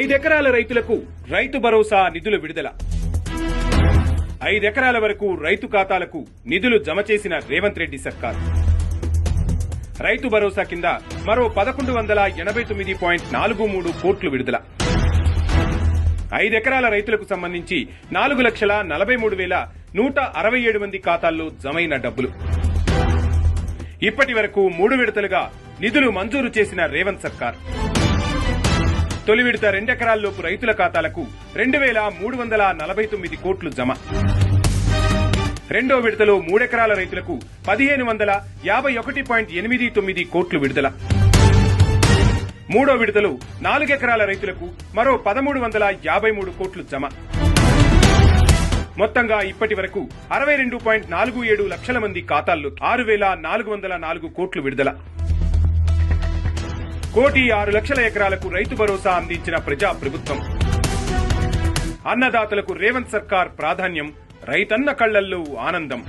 ఐదెకరాల రైతులకు రైతు భరోసా నిధుల విడుదల. ఐదెకరాల వరకు రైతు ఖాతాలకు నిధులు జమ చేసిన రేవంత్ రెడ్డి సర్కార్. రైతు భరోసా కింద మరో పదకొండు వందల ఎనభై తొమ్మిది పాయింట్ నాలుగు మూడు కోట్లు విడుదల. ఐదెకరాల రైతులకు సంబంధించి నాలుగు లక్షల నలభై మూడు వేల నూట అరవై ఏడు మంది ఖాతాల్లో జమైన డబ్బులు. ఇప్పటి వరకు మూడు విడతలుగా నిధులు మంజూరు చేసిన రేవంత్ సర్కార్. తొలి విడత రెండెకరాల్లోపు రైతుల ఖాతాలకు రెండు వేల మూడు వందల నలభై తొమ్మిది కోట్లు జమ. రెండో విడతలో మూడెకరాల రైతులకు పదిహేను వందల యాభై ఒకటి పాయింట్ ఎనిమిది తొమ్మిది కోట్లు విడుదల. మూడో విడతలో నాలుగెకరాల రైతులకు మరో పదమూడు వందల యాభై మూడు కోట్లు జమ. మొత్తంగా ఇప్పటి వరకు అరవై రెండు పాయింట్ నాలుగు ఏడు లక్షల మంది ఖాతాల్లో ఆరు వేల నాలుగు వందల నాలుగు కోట్లు విడుదల. కోటి ఆరు లక్షల ఎకరాలకు రైతు భరోసా అందించిన ప్రజా ప్రభుత్వం అన్నదాతలకు రేవంత్ సర్కార్ ప్రాధాన్యం రైతన్న కళ్ళల్లో ఆనందం.